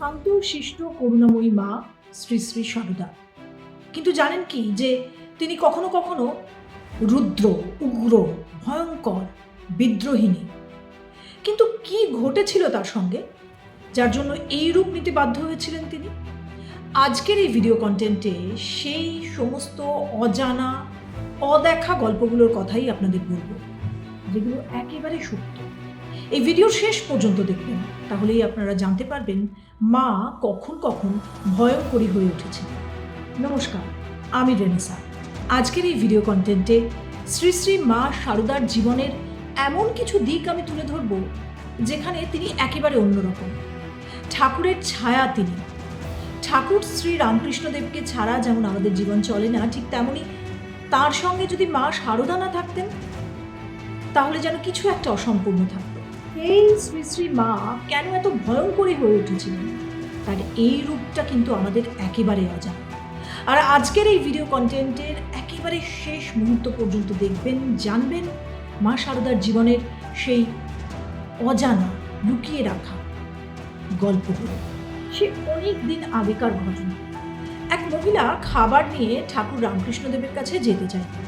শান্ত শিষ্ট করুণাময়ী মা শ্রী শ্রী সারদা। কিন্তু জানেন কি যে তিনি কখনো কখনো রুদ্র, উগ্র, ভয়ঙ্কর বিদ্রোহিনী কিন্তু কি ঘটেছিল তার সঙ্গে? যার জন্য এই রূপ নিতে বাধ্য হয়েছিলেন তিনি? আজকের এই ভিডিও কন্টেন্টে সেই সমস্ত অজানা, অদেখা গল্পগুলোর কথাই আপনাদের বলব। যেগুলো একেবারে সত্য। এই ভিডিও শেষ পর্যন্ত দেখবেন তাহলেই আপনারা জানতে পারবেন মা কখন কখন ভয়ঙ্করী হয়ে উঠেছে। নমস্কার, আমি রেনেসা। আজকের এই ভিডিও কন্টেন্টে শ্রী শ্রী মা সারদার জীবনের এমন কিছু দিক আমি তুলে ধরব, যেখানে তিনি একেবারে অন্যরকম। ঠাকুরের ছায়া তিনি। ঠাকুর শ্রী রামকৃষ্ণদেবকে ছাড়া যেমন আমাদের জীবন চলে না, ঠিক তেমনই তার সঙ্গে যদি মা সারদা না থাকতেন, তাহলে যেন কিছু একটা অসম্পূর্ণ থাকতো। এই শ্রী শ্রী মা কেন এত ভয়ঙ্করী হয়ে উঠেছিলেন? তার এই রূপটা কিন্তু আমাদের একেবারে অজানা। আর আজকের এই ভিডিও কন্টেন্টের একেবারে শেষ মুহূর্ত পর্যন্ত দেখবেন, জানবেন মা সারদার জীবনের সেই অজানা লুকিয়ে রাখা গল্পগুলো। সে অনেক দিন আগেকার ঘটনা। এক মহিলা খাবার নিয়ে ঠাকুর রামকৃষ্ণদেবের কাছে যেতে চাইতেন।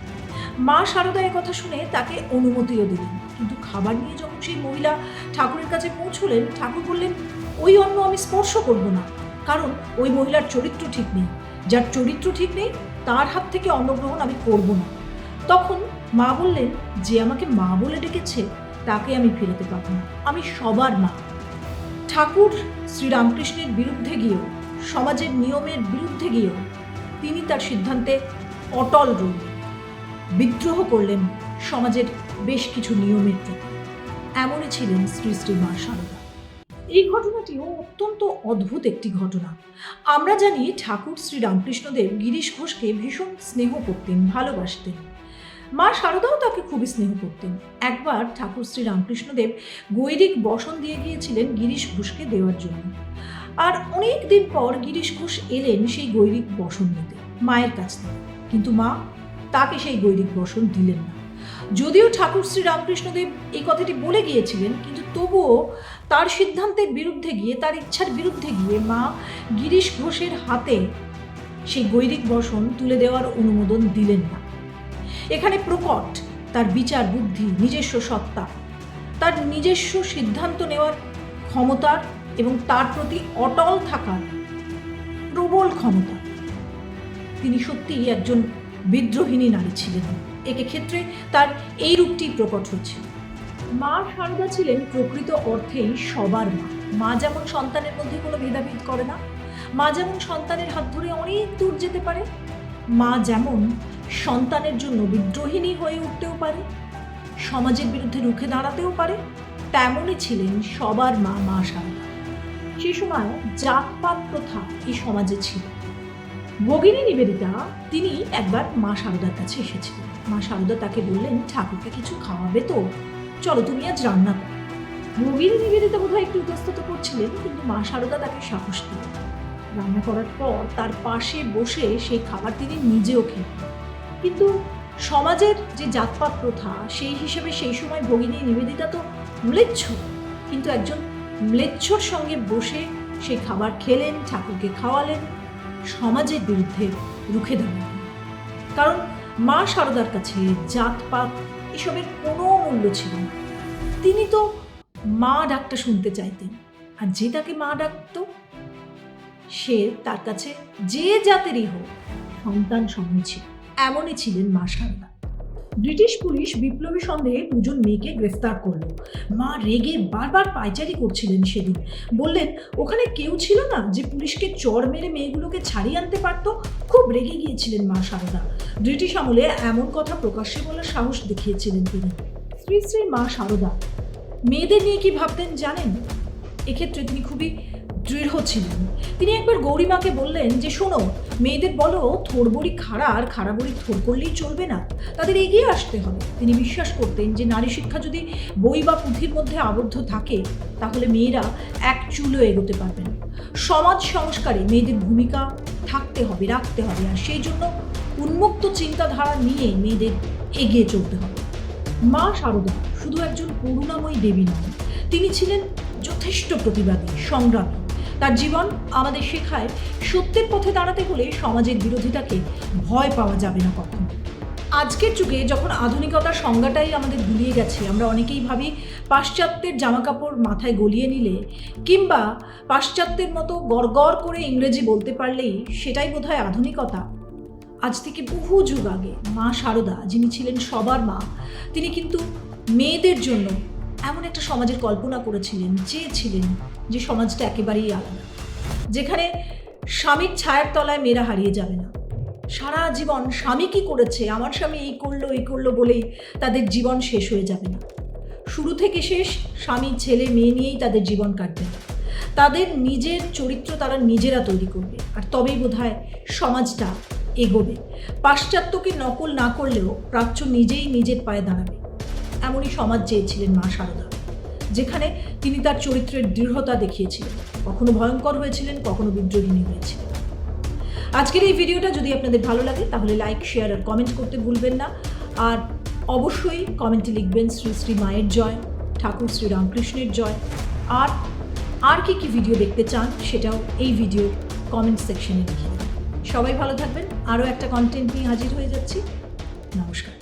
মা সারদা কথা শুনে তাকে অনুমতিও দিলেন। কিন্তু খাবার নিয়ে যখন সেই মহিলা ঠাকুরের কাছে পৌঁছলেন, ঠাকুর বললেন, ওই অন্ন আমি স্পর্শ করব না, কারণ ওই মহিলার চরিত্র ঠিক নেই। যার চরিত্র ঠিক নেই, তার হাত থেকে অন্নগ্রহণ আমি করব না। তখন মা বললেন, যে আমাকে মা বলে ডেকেছে, তাকে আমি ফেরাতে পারব না। আমি সবার মা। ঠাকুর শ্রীরামকৃষ্ণের বিরুদ্ধে গিয়েও, সমাজের নিয়মের বিরুদ্ধে গিয়েও, তিনি তার সিদ্ধান্তে অটল রইলেন। বিদ্রোহ করলেন সমাজের বেশ কিছু নিয়মের প্রতি এমনই ছিলেন শ্রী শ্রী মা সারদা। এই ঘটনাটিও অত্যন্ত অদ্ভুত একটি ঘটনা। আমরা জানি ঠাকুর শ্রী রামকৃষ্ণদেব গিরিশ ঘোষকে ভীষণ স্নেহ করতেন, ভালোবাসতেন। মা শারদাও তাকে খুবই স্নেহ করতেন। একবার ঠাকুর শ্রী রামকৃষ্ণদেব গৈরিক বসন দিয়ে গিয়েছিলেন গিরিশ ঘোষকে দেওয়ার জন্য। আর অনেক দিন পর গিরিশ ঘোষ এলেন সেই গৈরিক বসন নিতে, মায়ের কাছ থেকে। কিন্তু মা তাকে সেই গৈরিক বসন দিলেন না। যদিও ঠাকুর শ্রী রামকৃষ্ণদেব এই কথাটি বলে গিয়েছিলেন, কিন্তু তবুও তার সিদ্ধান্তের বিরুদ্ধে গিয়ে, তার ইচ্ছার বিরুদ্ধে গিয়ে মা গিরিশ ঘোষের হাতে সেই গৈরিক বসন তুলে দেওয়ার অনুমোদন দিলেন না। এখানে প্রকট তার বিচার বুদ্ধি, নিজস্ব সত্তা, তার নিজস্ব সিদ্ধান্ত নেওয়ার ক্ষমতার এবং তার প্রতি অটল থাকার প্রবল ক্ষমতা। তিনি সত্যিই একজন বিদ্রোহিণী নারী ছিলেন। একে ক্ষেত্রে তার এই রূপটি প্রকট হচ্ছে। মা সারদা ছিলেন প্রকৃত অর্থেই সবার মা। মা যেমন সন্তানের মধ্যে কোনো ভেদাভেদ করে না, মা যেমন সন্তানের হাত ধরে অনেক দূর যেতে পারে, মা যেমন সন্তানের জন্য বিদ্রোহিণী হয়ে উঠতেও পারে, সমাজের বিরুদ্ধে রুখে দাঁড়াতেও পারে, তেমনই ছিলেন সবার মা মা সারদা। সে সময় জাতপাত প্রথা এই সমাজে ছিল। ভগিনী নিবেদিতা, তিনি একবার মা সারদার কাছে এসেছিলেন। মা সারদা তাকে বললেন, ঠাকুরকে কিছু খাওয়াবে তো? চলো তুমি আজ রান্না করো। ভগিনী নিবেদিতা বোধহয় একটু ইতস্তত করছিলেন, কিন্তু মা সারদা তাকে সাহস দিলেন। রান্না করার পর তার পাশে বসে সেই খাবার তিনি নিজেও খেলেন। কিন্তু সমাজের যে জাতপাত প্রথা, সেই হিসেবে সেই সময় ভগিনী নিবেদিতা তো ম্লেচ্ছ। কিন্তু একজন ম্লেচ্ছর সঙ্গে বসে সেই খাবার খেলেন, ঠাকুরকে খাওয়ালেন সমাজের বিরুদ্ধে রুখে দাঁড়ানো কারণ মা সারদার কাছে জাতপাত এসবের কোনো মূল্য ছিল না। তিনি তো মা ডাকটা শুনতে চাইতেন, আর যে তাকে মা ডাকত, সে তার কাছে যে জাতেরই হোক, সন্তান সঙ্গে ছিল। এমনই ছিলেন মা সারদা। ব্রিটিশ পুলিশ বিপ্লবী সন্দেহে দুজন মেয়েকে গ্রেফতার করল। মা রেগে বারবার পায়চারি করছিলেন সেদিন। বললেন, ওখানে কেউ ছিল না যে পুলিশকে চর মেরে মেয়েগুলোকে ছাড়িয়ে আনতে পারতো? খুব রেগে গিয়েছিলেন মা সারদা। ব্রিটিশ আমলে এমন কথা প্রকাশ্যে বলার সাহস দেখিয়েছিলেন তিনি। শ্রী শ্রী মা সারদা, মেয়েদের নিয়ে কি ভাবতেন জানেন? এক্ষেত্রে তিনি খুবই দৃঢ় ছিলেন। তিনি একবার গৌরীমাকে বললেন যে, শোনো মেয়েদের বলো থোর বড়ি খাড়া আর খাড়া বড়ি থোর করলেই চলবে না। তাদের এগিয়ে আসতে হবে। তিনি বিশ্বাস করতেন যে নারী শিক্ষা যদি বই বা পুঁথির মধ্যে আবদ্ধ থাকে, তাহলে মেয়েরা এক চুলো এগোতে পারবে না। সমাজ সংস্কারে মেয়েদের ভূমিকা থাকতে হবে, রাখতে হবে। আর সেই জন্য উন্মুক্ত চিন্তাধারা নিয়ে মেয়েদের এগিয়ে চলতে হবে। মা শারদা শুধু একজন করুণাময়ী দেবী নন, তিনি ছিলেন যথেষ্ট প্রতিবাদী, সংগ্রামী। তার জীবন আমাদের শেখায় সত্যের পথে দাঁড়াতে হলে সমাজের বিরোধিতাকে ভয় পাওয়া যাবে না কখনো। আজকের যুগে যখন আধুনিকতার সংজ্ঞাটাই আমাদের গুলিয়ে গেছে, আমরা অনেকেই ভাবি পাশ্চাত্যের জামাকাপড় মাথায় গলিয়ে নিলে কিংবা পাশ্চাত্যের মতো গড়গড় করে ইংরেজি বলতে পারলেই সেটাই বোধহয় আধুনিকতা। আজ থেকে বহু যুগ আগে মা শারদা যিনি ছিলেন সবার মা, তিনি কিন্তু মেয়েদের জন্য এমন একটা সমাজের কল্পনা করেছিলেন, চেয়েছিলেন যে সমাজটা একেবারেই আলাদা। যেখানে স্বামীর ছায়ার তলায় মেয়েরা হারিয়ে যাবে না। সারা জীবন স্বামী কি করেছে, আমার স্বামী এই করল এই করল বলেই তাদের জীবন শেষ হয়ে যাবে না। শুরু থেকে শেষ স্বামী, ছেলে, মেয়ে নিয়েই তাদের জীবন কাটবে। তাদের নিজের চরিত্র তারা নিজেরা তৈরি করবে, আর তবেই বোধহয় সমাজটা এগোবে। পাশ্চাত্যকে নকল না করলেও প্রাচ্য নিজেই নিজের পায়ে দাঁড়াবে। এমনই সমাজ চেয়েছিলেন মা শারদা, যেখানে তিনি তার চরিত্রের দৃঢ়তা দেখিয়েছিলেন। কখনো ভয়ঙ্কর হয়েছিলেন, কখনো বিদ্রোহিনী হয়েছিলেন। আজকের এই ভিডিওটা যদি আপনাদের ভালো লাগে, তাহলে লাইক শেয়ার আর কমেন্ট করতে ভুলবেন না। আর অবশ্যই কমেন্টে লিখবেন শ্রী শ্রী মায়ের জয়, ঠাকুর শ্রী রামকৃষ্ণের জয়। আর আর কি কি ভিডিও দেখতে চান, সেটাও এই ভিডিও কমেন্ট সেকশনে লিখে সবাই ভালো থাকবেন। আরও একটা কন্টেন্ট নিয়ে হাজির হয়ে যাচ্ছি। নমস্কার।